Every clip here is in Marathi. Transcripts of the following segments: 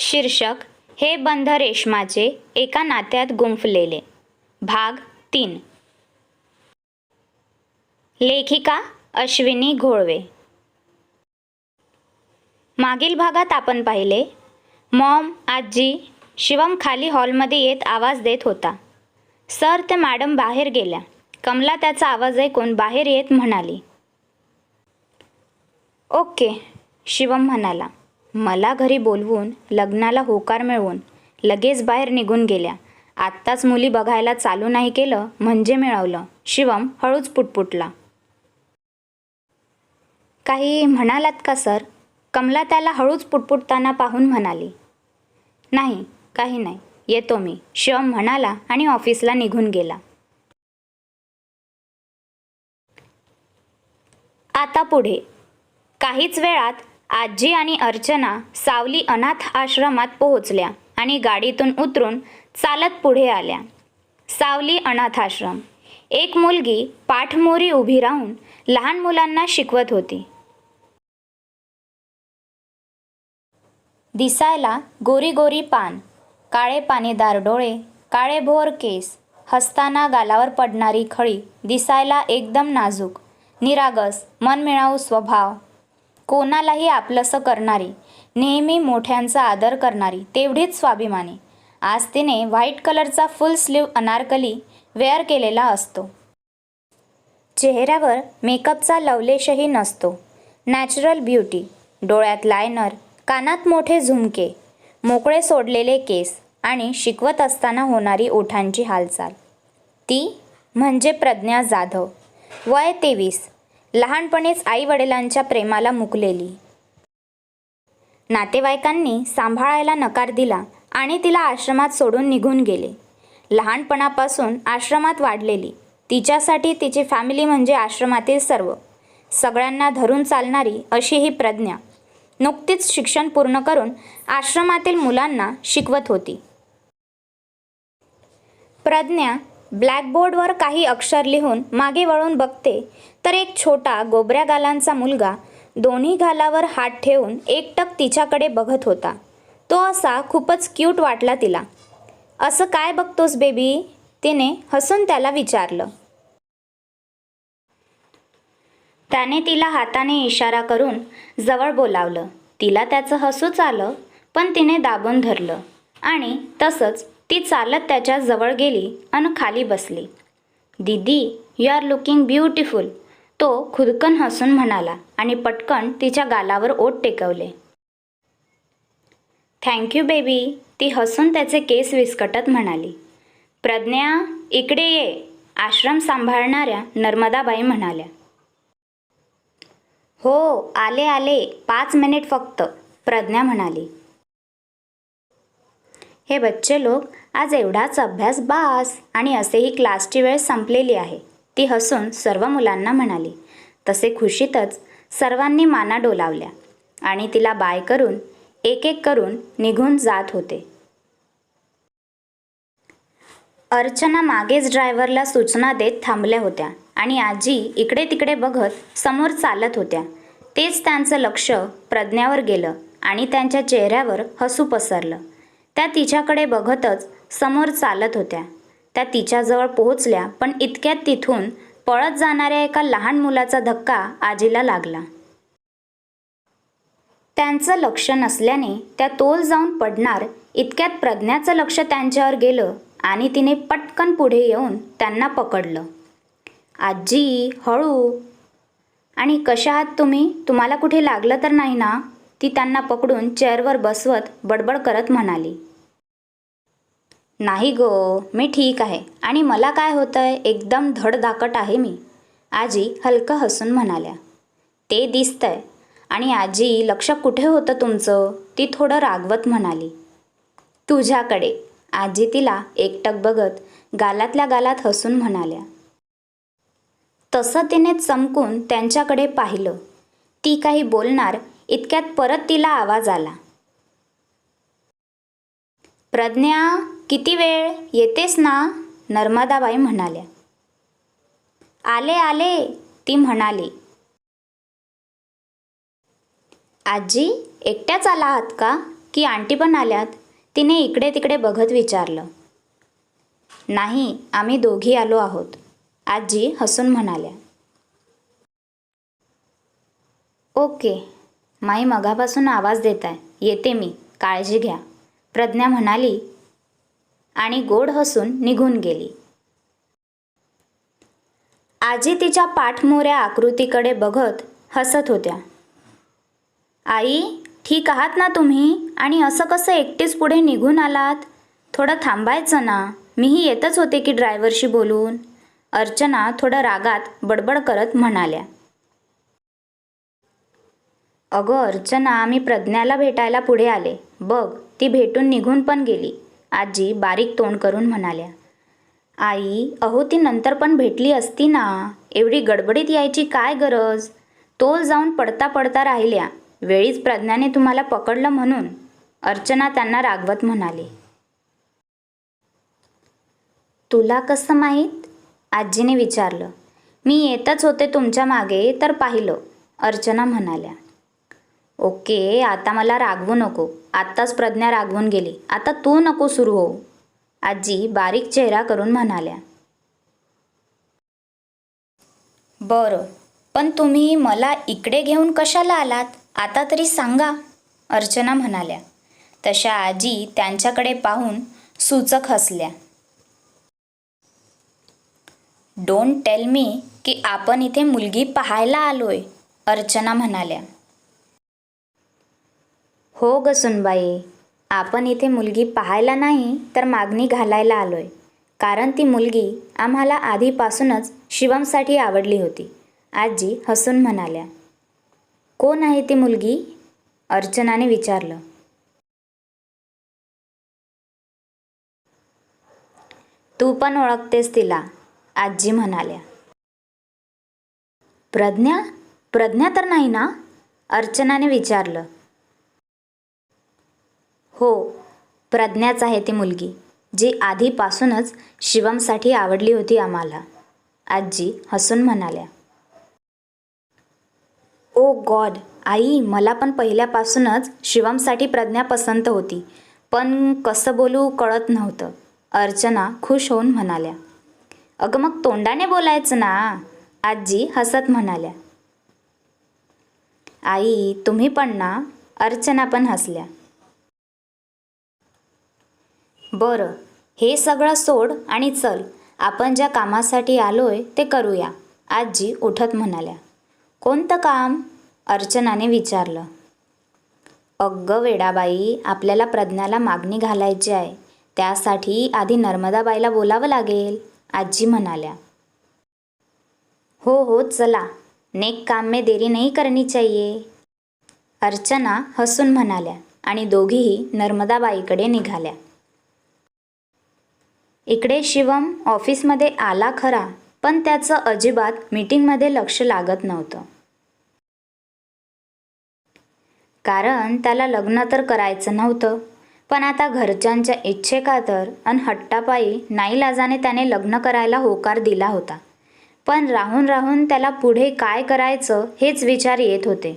शीर्षक हे बंध रेशमाचे एका नात्यात गुंफलेले. भाग तीन. लेखिका अश्विनी घोळवे. मागील भागात आपण पाहिले मॉम आजी शिवम खाली हॉलमध्ये येत आवाज देत होता. सर ते मॅडम बाहेर गेल्या. कमला त्याचा आवाज ऐकून बाहेर येत म्हणाली ओके शिवम म्हणाला. मला घरी बोलवून लग्नाला होकार मिळवून लगेच बाहेर निघून गेल्या. आत्ताच मुली बघायला चालू नाही केलं म्हणजे मिळवलं. शिवम हळूच पुटपुटला. काही म्हणालात का सर? कमला त्याला हळूच पुटपुटताना पाहून म्हणाली. नाही काही नाही. येतो मी. शिवम म्हणाला आणि ऑफिसला निघून गेला. आता पुढे. काहीच वेळात आजी आणि अर्चना सावली अनाथ आश्रमात पोहोचल्या आणि गाडीतून उतरून चालत पुढे आल्या. सावली अनाथ आश्रम. एक मुलगी पाठमोरी उभी राहून लहान मुलांना शिकवत होती. दिसायला गोरी गोरी पान काळे पाणीदार डोळे काळे भोर केस हसताना गालावर पडणारी खळी दिसायला एकदम नाजूक निरागस मनमिळाऊ स्वभाव. कोणालाही आपलंसं करणारी नेहमी मोठ्यांचा आदर करणारी तेवढीच स्वाभिमानी. आज तिने व्हाईट कलरचा फुल स्लीव अनारकली वेअर केलेला असतो. चेहऱ्यावर मेकअपचा लवलेशही नसतो. नॅचरल ब्युटी डोळ्यात लायनर कानात मोठे झुमके मोकळे सोडलेले केस आणि शिकवत असताना होणारी ओठांची हालचाल. ती म्हणजे प्रज्ञा जाधव. वय तेवीस. लहानपणीच आई वडिलांच्या प्रेमाला मुकलेली. नातेवाईकांनी सांभाळायला नकार दिला आणि तिला आश्रमात सोडून निघून गेले. लहानपणापासून आश्रमात वाढलेली. तिच्यासाठी तिची फॅमिली म्हणजे आश्रमातील सर्व. सगळ्यांना धरून चालणारी अशी ही प्रज्ञा. नुकतीच शिक्षण पूर्ण करून आश्रमातील मुलांना शिकवत होती. प्रज्ञा ब्लॅकबोर्डवर काही अक्षर लिहून मागे वळून बघते. तर एक छोटा गोबऱ्या गालांचा मुलगा दोन्ही गालावर हात ठेवून एकटक तिच्याकडे बघत होता. तो असा खूपच क्यूट वाटला तिला. असं काय बघतोस बेबी? तिने हसून त्याला विचारलं. त्याने तिला हाताने इशारा करून जवळ बोलावलं. तिला त्याचं हसूच आलं पण तिने दाबून धरलं आणि तसंच ती चालत त्याच्याजवळ गेली आणि खाली बसली. दीदी यू आर लुकिंग ब्युटिफुल तो खुदकन हसून म्हणाला आणि पटकन तिच्या गालावर ओठ टेकवले. थँक्यू बेबी ती हसून त्याचे केस विस्कटत म्हणाली. प्रज्ञा इकडे ये आश्रम सांभाळणाऱ्या नर्मदाबाई म्हणाल्या. हो आले आले पाच मिनिट फक्त प्रज्ञा म्हणाली. हे बच्चे लोक आज एवढाच अभ्यास बास आणि असेही क्लासची वेळ संपलेली आहे. ती हसून सर्व मुलांना म्हणाली. तसे खुशीतच सर्वांनी माना डोलावल्या आणि तिला बाय करून एक एक करून निघून जात होते. अर्चना मागेच ड्रायव्हरला सूचना देत थांबल्या होत्या आणि आजी इकडे तिकडे बघत समोर चालत होत्या. तेच त्यांचं लक्ष प्रज्ञावर गेलं आणि त्यांच्या चेहऱ्यावर हसू पसरलं. त्या तिच्याकडे बघतच समोर चालत होत्या. त्या तिच्याजवळ पोहोचल्या पण इतक्यात तिथून पळत जाणाऱ्या एका लहान मुलाचा धक्का आजीला लागला. त्यांचं लक्ष नसल्याने त्या तोल जाऊन पडणार इतक्यात प्रज्ञाचं लक्ष त्यांच्यावर गेलं आणि तिने पटकन पुढे येऊन त्यांना पकडलं. आजी हळू. आणि कशा आहात तुम्ही? तुम्हाला कुठे लागलं तर नाही ना? ती त्यांना पकडून चेअरवर बसवत बडबड करत म्हणाली. नाही गो मी ठीक आहे. आणि मला काय होतंय? एकदम धडधाकट आहे मी. आजी हलकं हसून म्हणाल्या. ते दिसतंय. आणि आजी लक्ष कुठे होतं तुमचं? ती थोडं रागवत म्हणाली. तुझ्याकडे. आजी तिला एकटक बघत गालातल्या गालात हसून म्हणाल्या. तसं तिने चमकून त्यांच्याकडे पाहिलं. ती काही बोलणार इतक्यात परत तिला आवाज आला. प्रज्ञा! किती वेळ? येतेस ना? नर्मदाबाई म्हणाल्या. आले आले ती म्हणाली. आजी एकट्याच आला आहात का? की आंटी पण आल्यात? तिने इकडे तिकडे बघत विचारलं. नाही आम्ही दोघी आलो आहोत. आजी हसून म्हणाल्या. ओके. माई मगापासून आवाज देत आहे येते मी. काळजी घ्या. प्रज्ञा म्हणाली आणि गोड हसून निघून गेली. आजी तिच्या पाठमोऱ्या आकृतीकडे बघत हसत होत्या. आई ठीक आहात ना तुम्ही? आणि असं कसं एकटीच पुढे निघून आलात? थोडं थांबायचं ना. मीही येतच होते की ड्रायव्हरशी बोलून. अर्चना थोडं रागात बडबड करत म्हणाल्या. अगं अर्चना मी प्रज्ञाला भेटायला पुढे आले. बघ ती भेटून निघून पण गेली. आजी बारीक तोंड करून म्हणाल्या आई अहो ती नंतर पण भेटली असती ना? एवढी गडबडीत यायची काय गरज? तोल जाऊन पडता पडता राहिल्या. वेळीच प्रज्ञाने तुम्हाला पकडलं म्हणून. अर्चना त्यांना रागवत म्हणाली तुला कसं माहीत? आजीने विचारलं मी येतच होते तुमच्या मागे तर पाहिलं. अर्चना म्हणाल्या ओके आता मला रागवू नको. आत्ताच प्रज्ञा रागवून गेली. आता तू नको सुरू हो आजी बारीक चेहरा करून म्हणाल्या. बरं पण तुम्ही मला इकडे घेऊन कशाला आलात? आता तरी सांगा अर्चना म्हणाल्या. तशा आजी त्यांच्याकडे पाहून सूचक हसल्या. डोंट टेल मी की आपण इथे मुलगी पाहायला आलोय अर्चना म्हणाल्या. हो ग सुनबाई आपण इथे मुलगी पाहायला नाही तर मागणी घालायला आलोय. कारण ती मुलगी आम्हाला आधीपासूनच शिवमसाठी आवडली होती. आजी हसून म्हणाल्या कोण आहे ती मुलगी? अर्चनाने विचारलं. तू पण ओळखतेस तिला आजी म्हणाल्या. प्रज्ञा? प्रज्ञा तर नाही ना? अर्चनाने विचारलं. हो प्रज्ञाच आहे ती मुलगी जी आधीपासूनच शिवमसाठी आवडली होती आम्हाला. आजी हसून म्हणाल्या ओ गॉड आई मला पण पहिल्यापासूनच शिवमसाठी प्रज्ञा पसंत होती पण कसं बोलू कळत नव्हतं. अर्चना खुश होऊन म्हणाल्या अगं मग तोंडाने बोलायचं ना? आजी हसत म्हणाल्या आई तुम्ही पण ना? अर्चना पण हसल्या बरं हे सगळं सोड आणि चल आपण ज्या कामासाठी आलोय ते करूया आजी उठत म्हणाल्या. कोणतं काम? अर्चनाने विचारलं. अग्ग वेडाबाई आपल्याला प्रज्ञाला मागणी घालायची आहे त्यासाठी आधी नर्मदाबाईला बोलावं लागेल आजी म्हणाल्या. हो हो चला नेक काम में देरी नाही करणी चाहिए. अर्चना हसून म्हणाल्या आणि दोघीही नर्मदाबाईकडे निघाल्या. इकडे शिवम ऑफिसमध्ये आला खरा पण त्याचं अजिबात मीटिंगमध्ये लक्ष लागत नव्हतं. कारण त्याला लग्न तर करायचं नव्हतं पण आता घरच्यांच्या इच्छेखातर अन हट्टापायी नाईलाजाने त्याने लग्न करायला होकार दिला होता. पण राहून राहून त्याला पुढे काय करायचं हेच विचार येत होते.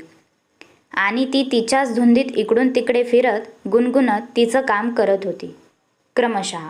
आणि ती तिच्याच धुंदीत इकडून तिकडे फिरत गुणगुणत तिचं काम करत होती. क्रमशः